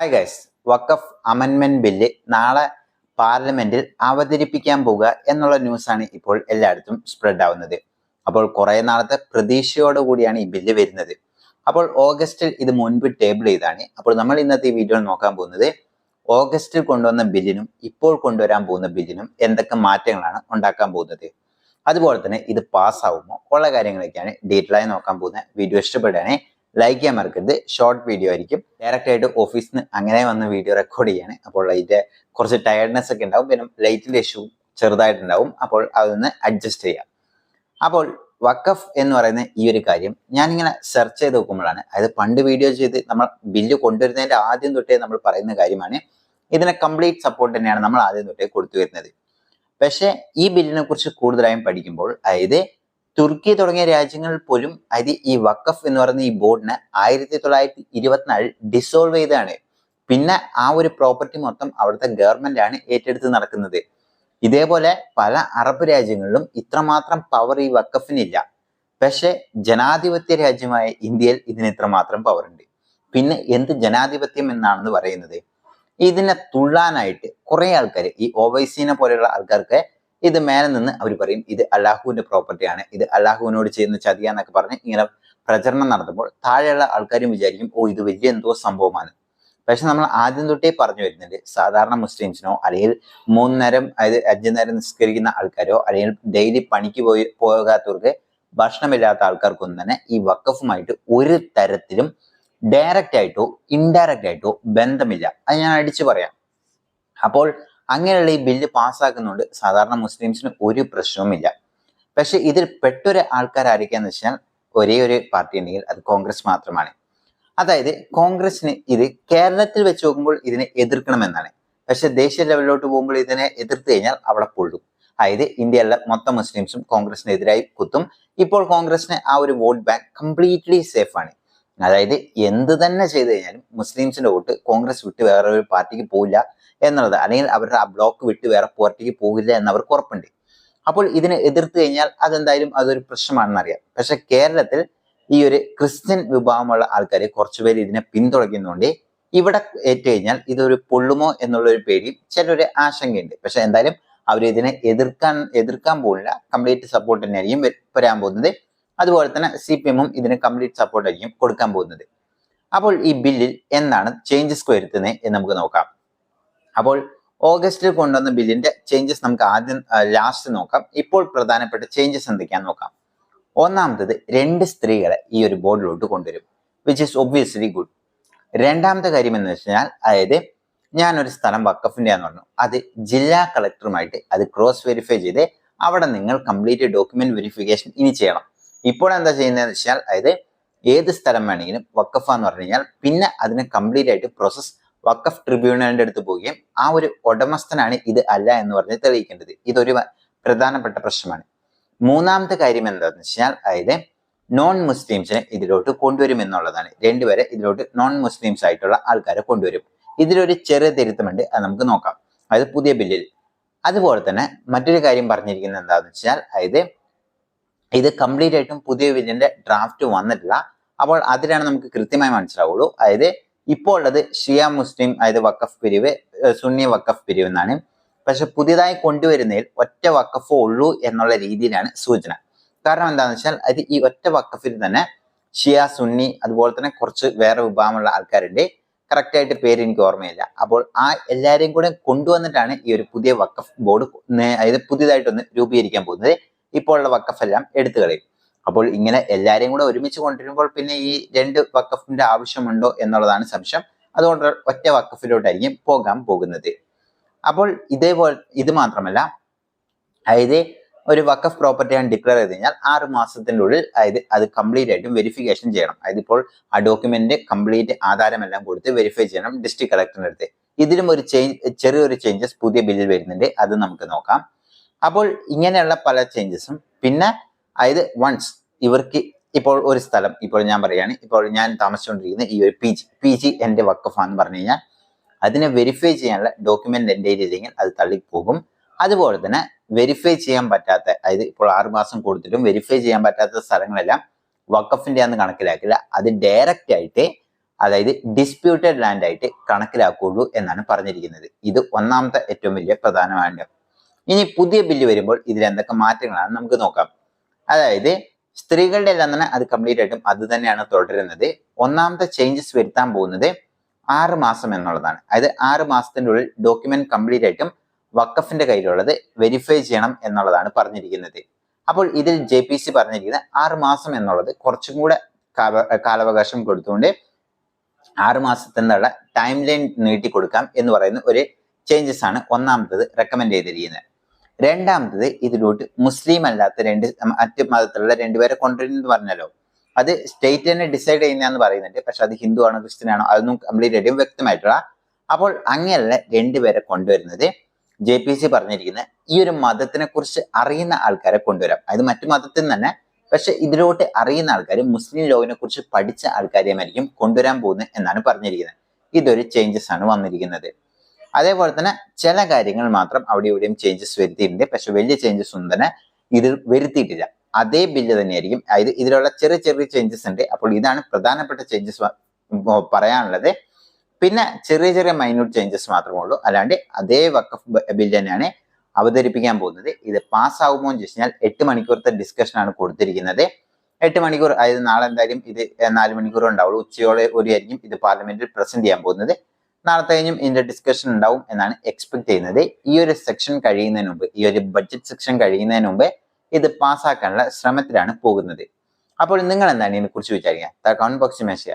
Hi guys Waqf അമൻമെന്റ് bill നാളെ പാർലമെന്റിൽ അവതരിപ്പിക്കാൻ പോകുക എന്നുള്ള ന്യൂസാണ് ഇപ്പോൾ എല്ലായിടത്തും സ്പ്രെഡ് ആവുന്നത്. അപ്പോൾ കുറെ നാളത്തെ പ്രതീക്ഷയോടുകൂടിയാണ് ഈ ബില്ല് വരുന്നത്. അപ്പോൾ ഓഗസ്റ്റിൽ ഇത് മുൻപ് ടേബിൾ ചെയ്താണ് അപ്പോൾ നമ്മൾ ഇന്നത്തെ ഈ വീഡിയോ നോക്കാൻ പോകുന്നത് ഓഗസ്റ്റിൽ കൊണ്ടുവന്ന ബില്ലിനും ഇപ്പോൾ കൊണ്ടുവരാൻ പോകുന്ന ബില്ലിനും എന്തൊക്കെ മാറ്റങ്ങളാണ് ഉണ്ടാക്കാൻ പോകുന്നത്. അതുപോലെ തന്നെ ഇത് പാസ്സാവുമോ ഉള്ള കാര്യങ്ങളൊക്കെയാണ് ഡീറ്റെയിൽ ആയി നോക്കാൻ പോകുന്ന വീഡിയോ ഇഷ്ടപ്പെടുകയാണെങ്കിൽ ലൈക്ക് ചെയ്യാൻ മറക്കരുത്. ഷോർട്ട് വീഡിയോ ആയിരിക്കും. ഡയറക്റ്റ് ആയിട്ട് ഓഫീസിൽ നിന്ന് അങ്ങനെ വന്ന് വീഡിയോ റെക്കോർഡ് ചെയ്യാണ്. അപ്പോൾ അതിന്റെ കുറച്ച് ടയർഡ്നെസ് ഒക്കെ ഉണ്ടാവും. പിന്നെ ലൈറ്റിന്റെ ഇഷ്യൂ ചെറുതായിട്ടുണ്ടാവും. അപ്പോൾ അതൊന്ന് അഡ്ജസ്റ്റ് ചെയ്യാം. അപ്പോൾ വക്കഫ് എന്ന് പറയുന്ന ഈ ഒരു കാര്യം ഞാനിങ്ങനെ സെർച്ച് ചെയ്ത് നോക്കുമ്പോഴാണ്. അതായത് പണ്ട് വീഡിയോ ചെയ്ത് നമ്മൾ ബില്ല് കൊണ്ടുവരുന്നതിന്റെ ആദ്യം തൊട്ടേ നമ്മൾ പറയുന്ന കാര്യമാണ്. ഇതിനെ കംപ്ലീറ്റ് സപ്പോർട്ട് തന്നെയാണ് നമ്മൾ ആദ്യം തൊട്ടേ കൊടുത്തു വരുന്നത്. പക്ഷേ ഈ ബില്ലിനെ കുറിച്ച് കൂടുതലായും പഠിക്കുമ്പോൾ അതായത് തുർക്കി തുടങ്ങിയ രാജ്യങ്ങളിൽ പോലും അതായത് ഈ വക്കഫ് എന്ന് പറയുന്ന ഈ ബോർഡിനെ ആയിരത്തി തൊള്ളായിരത്തി ഇരുപത്തിനാലിൽ ഡിസോൾവ് ചെയ്താണ് പിന്നെ ആ ഒരു പ്രോപ്പർട്ടി മൊത്തം അവിടുത്തെ ഗവൺമെന്റ് ആണ് ഏറ്റെടുത്ത് നടക്കുന്നത്. ഇതേപോലെ പല അറബ് രാജ്യങ്ങളിലും ഇത്രമാത്രം പവർ ഈ വക്കഫിനില്ല പക്ഷെ ജനാധിപത്യ രാജ്യമായ ഇന്ത്യയിൽ ഇതിന് ഇത്രമാത്രം പവർ ഉണ്ട്. പിന്നെ എന്ത് ജനാധിപത്യം എന്നാണെന്ന് പറയുന്നത്? ഇതിനെ തുള്ളാനായിട്ട് കുറെ ആൾക്കാർ ഈ ഒവൈസീനെ പോലെയുള്ള ആൾക്കാർക്ക് ഇത് മേലെ നിന്ന് അവർ പറയും ഇത് അള്ളാഹുവിന്റെ പ്രോപ്പർട്ടിയാണ് ഇത് അള്ളാഹുവിനോട് ചെയ്യുന്ന ചതിയാന്നൊക്കെ പറഞ്ഞ് ഇങ്ങനെ പ്രചരണം നടത്തുമ്പോൾ താഴെയുള്ള ആൾക്കാരും വിചാരിക്കും ഓ ഇത് വലിയ എന്തോ സംഭവമാണ്. പക്ഷെ നമ്മൾ ആദ്യം തൊട്ടേ പറഞ്ഞു വരുന്നുണ്ട് സാധാരണ മുസ്ലിംസിനോ അല്ലെങ്കിൽ മൂന്ന് നേരം അതായത് അഞ്ചു നേരം നിസ്കരിക്കുന്ന ആൾക്കാരോ അല്ലെങ്കിൽ ഡെയിലി പണിക്ക് പോയി പോകാത്തവർക്ക് ഭക്ഷണമില്ലാത്ത ആൾക്കാർക്കൊന്നും തന്നെ ഈ വക്കഫുമായിട്ട് ഒരു തരത്തിലും ഡയറക്റ്റ് ആയിട്ടോ ഇൻഡയറക്റ്റ് ആയിട്ടോ ബന്ധമില്ല. അത് ഞാൻ അടിച്ചു പറയാം. അപ്പോൾ അങ്ങനെയുള്ള ഈ ബില്ല് പാസ്സാക്കുന്നുണ്ട്. സാധാരണ മുസ്ലിംസിന് ഒരു പ്രശ്നവുമില്ല. പക്ഷെ ഇതിൽ പെട്ടൊരു ആൾക്കാരായിരിക്കാന്ന് വെച്ചാൽ ഒരേ ഒരു പാർട്ടി ഉണ്ടെങ്കിൽ അത് കോൺഗ്രസ് മാത്രമാണ്. അതായത് കോൺഗ്രസിന് ഇത് കേരളത്തിൽ വെച്ച് നോക്കുമ്പോൾ ഇതിനെ എതിർക്കണമെന്നാണ്. പക്ഷെ ദേശീയ ലെവലിലോട്ട് പോകുമ്പോൾ ഇതിനെ എതിർത്ത് കഴിഞ്ഞാൽ അവിടെ പൊള്ളും. അതായത് ഇന്ത്യയിലെ മൊത്തം മുസ്ലിംസും കോൺഗ്രസിനെതിരായി കുത്തും. ഇപ്പോൾ കോൺഗ്രസിന് ആ ഒരു വോട്ട് ബാങ്ക് കംപ്ലീറ്റ്ലി സേഫ് ആണ് അതായത് എന്ത് തന്നെ ചെയ്തു കഴിഞ്ഞാലും മുസ്ലിംസിന്റെ വോട്ട് കോൺഗ്രസ് വിട്ട് വേറെ ഒരു പാർട്ടിക്ക് പോകില്ല എന്നുള്ളത് അല്ലെങ്കിൽ അവരുടെ ആ ബ്ലോക്ക് വിട്ട് വേറെ പാർട്ടിക്ക് പോകില്ല എന്നവർക്ക് ഉറപ്പുണ്ട്. അപ്പോൾ ഇതിനെ എതിർത്ത് കഴിഞ്ഞാൽ അതെന്തായാലും അതൊരു പ്രശ്നമാണെന്ന് അറിയാം പക്ഷെ കേരളത്തിൽ ഈ ഒരു ക്രിസ്ത്യൻ വിഭാഗമുള്ള ആൾക്കാർ കുറച്ചുപേര് ഇതിനെ പിന്തുണയ്ക്കുന്നുണ്ട്. ഇവിടെ ഏറ്റു കഴിഞ്ഞാൽ ഇതൊരു പൊള്ളുമോ എന്നുള്ള ഒരു പേടി ചിലൊരു ആശങ്കയുണ്ട്. പക്ഷെ എന്തായാലും അവരിതിനെ എതിർക്കാൻ എതിർക്കാൻ പോകില്ല കംപ്ലീറ്റ് സപ്പോർട്ട് തന്നെയായിരിക്കും വരാൻ പോകുന്നത്. അതുപോലെ തന്നെ സി പി എമ്മും ഇതിന് കംപ്ലീറ്റ് സപ്പോർട്ട് ആയിരിക്കും കൊടുക്കാൻ പോകുന്നത്. അപ്പോൾ ഈ ബില്ലിൽ എന്താണ് ചേഞ്ചസ് വരുത്തുന്നത് എന്ന് നമുക്ക് നോക്കാം. അപ്പോൾ ഓഗസ്റ്റിൽ കൊണ്ടുവന്ന ബില്ലിന്റെ ചേഞ്ചസ് നമുക്ക് ആദ്യം ലാസ്റ്റ് നോക്കാം. ഇപ്പോൾ പ്രധാനപ്പെട്ട ചേഞ്ചസ് എന്തൊക്കെയാണെന്ന് നോക്കാം. ഒന്നാമത്തത് രണ്ട് സ്ത്രീകളെ ഈ ഒരു ബോർഡിലോട്ട് കൊണ്ടുവരും വിച്ച് ഇസ് ഒബ്വിയസ്ലി ഗുഡ് രണ്ടാമത്തെ കാര്യം എന്ന് വെച്ചാൽ അതായത് ഞാനൊരു സ്ഥലം വക്കഫിന്റെ ആന്ന് പറഞ്ഞു. അത് ജില്ലാ കളക്ടറുമായിട്ട് അത് ക്രോസ് വെരിഫൈ ചെയ്ത് അവിടെ നിങ്ങൾ കംപ്ലീറ്റ് ഡോക്യുമെന്റ് വെരിഫിക്കേഷൻ ഇനി ചെയ്യണം. ഇപ്പോൾ എന്താ ചെയ്യുന്നതെന്ന് വെച്ചാൽ അതായത് ഏത് സ്ഥലം വേണമെങ്കിലും വക്കഫ എന്ന് പറഞ്ഞു കഴിഞ്ഞാൽ പിന്നെ അതിന് കംപ്ലീറ്റ് ആയിട്ട് പ്രോസസ് വക്കഫ് ട്രിബ്യൂണലിന്റെ അടുത്ത് പോവുകയും ആ ഒരു ഉടമസ്ഥനാണ് ഇത് അല്ല എന്ന് പറഞ്ഞ് തെളിയിക്കേണ്ടത്. ഇതൊരു പ്രധാനപ്പെട്ട പ്രശ്നമാണ്. മൂന്നാമത്തെ കാര്യം എന്താണെന്ന് വെച്ചാൽ അതായത് നോൺ മുസ്ലിംസിനെ ഇതിലോട്ട് കൊണ്ടുവരും എന്നുള്ളതാണ്. രണ്ടുപേരെ ഇതിലോട്ട് നോൺ മുസ്ലിംസ് ആയിട്ടുള്ള ആൾക്കാരെ കൊണ്ടുവരും. ഇതിലൊരു ചെറിയ തിരുത്തമുണ്ട് അത് നമുക്ക് നോക്കാം. അതായത് പുതിയ ബില്ലിൽ. അതുപോലെ തന്നെ മറ്റൊരു കാര്യം പറഞ്ഞിരിക്കുന്നത് എന്താണെന്ന് വെച്ചാൽ അതായത് ഇത് കംപ്ലീറ്റ് ആയിട്ടും പുതിയ വിജയന്റെ ഡ്രാഫ്റ്റ് വന്നിട്ടില്ല. അപ്പോൾ അതിലാണ് നമുക്ക് കൃത്യമായി മനസ്സിലാവുള്ളൂ. അതായത് ഇപ്പോൾ ഉള്ളത് ഷിയ മുസ്ലിം അതായത് വക്കഫ് പിരിവ് സുന്നി വക്കഫ് പിരിവ് എന്നാണ്. പക്ഷെ പുതിയതായി കൊണ്ടുവരുന്നതിൽ ഒറ്റ വക്കഫ് ഉള്ളൂ എന്നുള്ള രീതിയിലാണ് സൂചന. കാരണം എന്താണെന്ന് വെച്ചാൽ അത് ഈ ഒറ്റ വക്കഫിൽ തന്നെ ഷിയ സുന്നി അതുപോലെ തന്നെ കുറച്ച് വേറെ വിഭാഗമുള്ള ആൾക്കാരുണ്ട്. കറക്റ്റ് ആയിട്ട് പേര് എനിക്ക് ഓർമ്മയില്ല. അപ്പോൾ ആ എല്ലാവരെയും കൂടെ കൊണ്ടുവന്നിട്ടാണ് ഈ ഒരു പുതിയ വക്കഫ് ബോർഡ് അതായത് പുതിയതായിട്ടൊന്ന് രൂപീകരിക്കാൻ പോകുന്നത്. ഇപ്പോൾ വക്കഫെല്ലാം എടുത്തു കളയും അപ്പോൾ ഇങ്ങനെ എല്ലാവരെയും കൂടെ ഒരുമിച്ച് കൊണ്ടുവരുമ്പോൾ പിന്നെ ഈ രണ്ട് വക്കഫിന്റെ ആവശ്യമുണ്ടോ എന്നുള്ളതാണ് സംശയം. അതുകൊണ്ട് ഒറ്റ വക്കഫിലോട്ടായിരിക്കും പോകാൻ പോകുന്നത്. അപ്പോൾ ഇതേപോലെ ഇത് മാത്രമല്ല അതായത് ഒരു വക്കഫ് പ്രോപ്പർട്ടി ആണ് ഡിക്ലെയർ ചെയ്ത് കഴിഞ്ഞാൽ ആറ് മാസത്തിന്റെ ഉള്ളിൽ അതായത് അത് കംപ്ലീറ്റ് ആയിട്ടും വെരിഫിക്കേഷൻ ചെയ്യണം. അതായത് ഇപ്പോൾ ആ ഡോക്യുമെന്റ് കംപ്ലീറ്റ് ആധാരമെല്ലാം കൊടുത്ത് വെരിഫൈ ചെയ്യണം ഡിസ്ട്രിക്ട് കളക്ടറിന്റെ അടുത്ത്. ഇതിലും ഒരു ചേഞ്ച് ചെറിയൊരു ചേഞ്ചസ് പുതിയ ബില്ലിൽ വരുന്നുണ്ട്. അത് നമുക്ക് നോക്കാം. അപ്പോൾ ഇങ്ങനെയുള്ള പല ചേഞ്ചസും പിന്നെ അതായത് വൺസ് ഇവർക്ക് ഇപ്പോൾ ഒരു സ്ഥലം ഇപ്പോൾ ഞാൻ പറയുകയാണ് ഇപ്പോൾ ഞാൻ താമസിച്ചുകൊണ്ടിരിക്കുന്ന ഈ ഒരു പി ജി പി ജി എന്റെ വക്കഫാന്ന് പറഞ്ഞു കഴിഞ്ഞാൽ അതിനെ വെരിഫൈ ചെയ്യാനുള്ള ഡോക്യുമെന്റ് എന്റെ ഇല്ലെങ്കിൽ അത് തള്ളിപ്പോകും. അതുപോലെ തന്നെ വെരിഫൈ ചെയ്യാൻ പറ്റാത്ത അതായത് ഇപ്പോൾ ആറുമാസം കൊടുത്തിട്ടും വെരിഫൈ ചെയ്യാൻ പറ്റാത്ത സ്ഥലങ്ങളെല്ലാം വക്കഫിന്റെ ആണെന്ന് കണക്കിലാക്കില്ല. അത് ഡയറക്റ്റ് ആയിട്ട് അതായത് ഡിസ്പ്യൂട്ടഡ് ലാൻഡ് ആയിട്ട് കണക്കിലാക്കുകയുള്ളൂ എന്നാണ് പറഞ്ഞിരിക്കുന്നത്. ഇത് ഒന്നാമത്തെ ഏറ്റവും വലിയ പ്രധാനമാണ് ഇനി പുതിയ ബില്ല് വരുമ്പോൾ ഇതിൽ എന്തൊക്കെ മാറ്റങ്ങളാണ് നമുക്ക് നോക്കാം. അതായത് സ്ത്രീകളുടെ എല്ലാം തന്നെ അത് കംപ്ലീറ്റ് ആയിട്ടും അത് തന്നെയാണ് തുടരുന്നത്. ഒന്നാമത്തെ ചേഞ്ചസ് വരുത്താൻ പോകുന്നത് ആറ് മാസം എന്നുള്ളതാണ്. അതായത് ആറ് മാസത്തിന്റെ ഉള്ളിൽ ഡോക്യുമെന്റ് കംപ്ലീറ്റ് ആയിട്ടും വക്കഫിന്റെ കയ്യിലുള്ളത് വെരിഫൈ ചെയ്യണം എന്നുള്ളതാണ് പറഞ്ഞിരിക്കുന്നത്. അപ്പോൾ ഇതിൽ ജെ പി സി പറഞ്ഞിരിക്കുന്നത് ആറ് മാസം എന്നുള്ളത് കുറച്ചും കൂടെ കാല- കാലാവകാശം കൊടുത്തുകൊണ്ട് ആറ് മാസത്തിനുള്ള ടൈം ലൈൻ നീട്ടിക്കൊടുക്കാം എന്ന് പറയുന്ന ഒരു ചേഞ്ചസ് ആണ് ഒന്നാമത്തത് റെക്കമെൻഡ് ചെയ്തിരിക്കുന്നത്. രണ്ടാമത്തത് ഇതിലോട്ട് മുസ്ലിം അല്ലാത്ത രണ്ട് മറ്റ് മതത്തിലുള്ള രണ്ടുപേരെ കൊണ്ടുവരുന്നത് പറഞ്ഞല്ലോ. അത് സ്റ്റേറ്റ് തന്നെ ഡിസൈഡ് ചെയ്യുന്നതെന്ന് പറയുന്നുണ്ട്. പക്ഷെ അത് ഹിന്ദു ആണോ ക്രിസ്ത്യൻ ആണോ അതൊന്നും കംപ്ലീറ്റ് ആയിട്ടും വ്യക്തമായിട്ടുള്ള അപ്പോൾ അങ്ങനെയുള്ള രണ്ടുപേരെ കൊണ്ടുവരുന്നത് ജെ പി സി പറഞ്ഞിരിക്കുന്ന ഈ ഒരു മതത്തിനെ കുറിച്ച് അറിയുന്ന ആൾക്കാരെ കൊണ്ടുവരാം. അത് മറ്റു മതത്തിൽ നിന്ന് തന്നെ. പക്ഷെ ഇതിലോട്ട് അറിയുന്ന ആൾക്കാർ മുസ്ലിം ലോവിനെ കുറിച്ച് പഠിച്ച ആൾക്കാരെയുമായിരിക്കും കൊണ്ടുവരാൻ പോകുന്നത് എന്നാണ് പറഞ്ഞിരിക്കുന്നത്. ഇതൊരു ചേഞ്ചസ് ആണ് വന്നിരിക്കുന്നത്. അതേപോലെ തന്നെ ചില കാര്യങ്ങൾ മാത്രം അവിടെ ഇവിടെയും ചേഞ്ചസ് വരുത്തിയിട്ടുണ്ട്. പക്ഷെ വലിയ ചേഞ്ചസ് ഒന്നും തന്നെ ഇതിൽ വരുത്തിയിട്ടില്ല. അതേ ബില്ല് തന്നെയായിരിക്കും. അതായത് ഇതിലുള്ള ചെറിയ ചെറിയ ചേഞ്ചസ് ഉണ്ട്. അപ്പോൾ ഇതാണ് പ്രധാനപ്പെട്ട ചേഞ്ചസ് പറയാനുള്ളത്. പിന്നെ ചെറിയ ചെറിയ മൈന്യൂട്ട് ചേഞ്ചസ് മാത്രമേ ഉള്ളൂ. അല്ലാണ്ട് അതേ വക്കഫ് ബില്ല് തന്നെയാണ് അവതരിപ്പിക്കാൻ പോകുന്നത്. ഇത് പാസ്സാകുമോ എന്ന് ചോദിച്ചു കഴിഞ്ഞാൽ എട്ട് മണിക്കൂറത്തെ ഡിസ്കഷൻ ആണ് കൊടുത്തിരിക്കുന്നത്. എട്ട് മണിക്കൂർ അതായത് നാളെ എന്തായാലും ഇത് നാല് മണിക്കൂർ ഉണ്ടാവുള്ളൂ. ഉച്ചയോടെ ഒരു ആയിരിക്കും ഇത് പാർലമെന്റിൽ പ്രസന്റ് ചെയ്യാൻ പോകുന്നത്. നാളത്തെ കഴിഞ്ഞും ഇതിന്റെ ഡിസ്കഷൻ ഉണ്ടാവും എന്നാണ് എക്സ്പെക്ട് ചെയ്യുന്നത്. ഈ ഒരു സെക്ഷൻ കഴിയുന്നതിന് മുമ്പ് ഈ ഒരു ബഡ്ജറ്റ് സെക്ഷൻ കഴിയുന്നതിന് മുമ്പ് ഇത് പാസ്സാക്കാനുള്ള ശ്രമത്തിലാണ് പോകുന്നത്. അപ്പോൾ നിങ്ങൾ എന്താണ് ഇതിനെക്കുറിച്ച് വിചാരിക്കുക? കമന്റ് ബോക്സിൽ